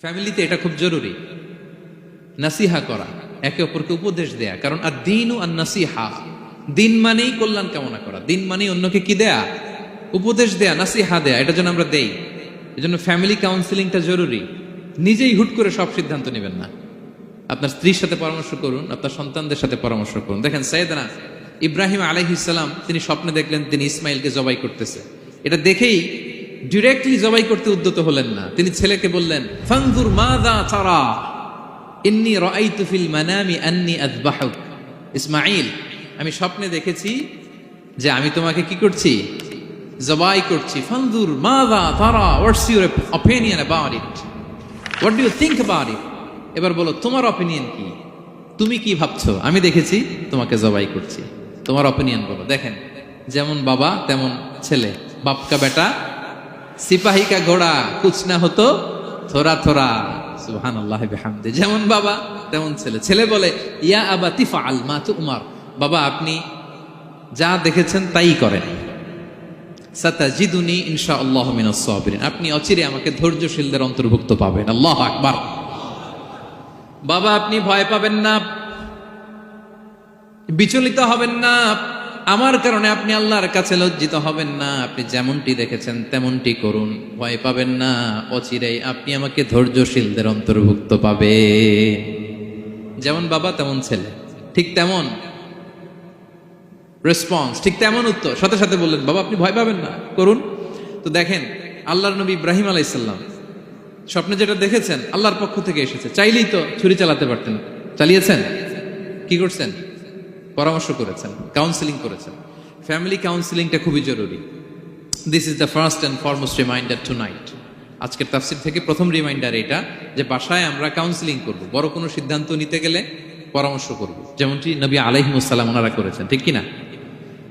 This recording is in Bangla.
ফ্যামিলিতে এটা খুব জরুরি। নাসিহা করা, একে অপরকে উপদেশ দেয়া। কারণ আর দিন আর নাসিহা দিন মানেই কল্যাণ কামনা করা। দিন মানেই অন্যকে কি দেয়া? উপদেশ দেয়া, নাসিহা দেয়া। এটা যেন আমরা দেই। এজন্য ফ্যামিলি কাউন্সিলিংটা জরুরি। নিজেই হুট করে সব সিদ্ধান্ত নেবেন না। আপনার স্ত্রীর সাথে পরামর্শ করুন, আপনার সন্তানদের সাথে পরামর্শ করুন। দেখেন সাইদানা ইব্রাহিম আলাইহিসাল্লাম তিনি স্বপ্নে দেখলেন তিনি ইসমাইলকে জবাই করতেছে। এটা দেখেই ডিরেক্টলি জবাই করতে উদ্যত হলেন না। তিনি ছেলেকে বললেন, ফানজুর মাদা তারা? ইন্নি রাআইতু ফিল মানামি আন্নি আযবাহুক। ইসমাঈল, আমি স্বপ্নে দেখেছি যে আমি তোমাকে কি করছি? জবাই করছি। ফানজুর মাদা তারা what's your opinion about it what do you think about it এবার বলো, তোমার অপিনিয়ন কি? তুমি কি ভাবছ? আমি দেখেছি তোমাকে জবাই করছি। তোমার অপিনিয়ন বলো। দেখেন, যেমন বাবা, তেমন ছেলে। বাপকা বেটা সিপাহী কা ঘোড়া, কুছ না হতো থোরা থোরা সুহান আল্লাহ যেমন বাবা, তেমন ছেলে। ছেলে বলে, ইয়া আবা তিফা আল মা তু উমার বাবা, আপনি যা দেখেছেন তাই করেন। সাতাজিদুনি ইনশা আল্লাহ মিনাস সাবিরিন। আপনি অচিরে আমাকে ধৈর্যশীলদের অন্তর্ভুক্ত পাবেন। আল্লাহ আকবার। বাবা, আপনি ভয় পাবেন না। বিচলিত হবেন না। আমার কারণে আপনি আল্লাহর কাছে লজ্জিত হবেন না, আপনি যেমনটি দেখেছেন তেমনটি করুন। ভয় পাবেন না, অচিরেই আপনি আমাকে ধৈর্যশীলদের অন্তর্ভুক্ত পাবে যেমন বাবা, তেমন ছেলে। ঠিক তেমন রেসপন্স ঠিক তেমন উত্তর। সাথে সাথে বললেন, বাবা, আপনি ভয় পাবেন না, করুন। তো দেখেন, আল্লাহর নবী ইব্রাহিম আলাইসাল্লাম স্বপ্নে যেটা দেখেছেন, আল্লাহর পক্ষ থেকে এসেছে। চাইলেই তো ছুরি চালাতে পারতেন। চালিয়েছেন? কি করছেন? পরামর্শ করেছেন কাউন্সিলিং করেছেন। ফ্যামিলি কাউন্সিলিংটা খুবই জরুরি। This is the first and foremost reminder tonight আজকের তাফসির থেকে প্রথম রিমাইন্ডার এটা যে বাসায় আমরা কাউন্সিলিং করব। বড় কোনো সিদ্ধান্ত নিতে গেলে পরামর্শ করব। যেমনটি নবী আলহিমসাল্লাম ওনারা করেছেন, ঠিক কি না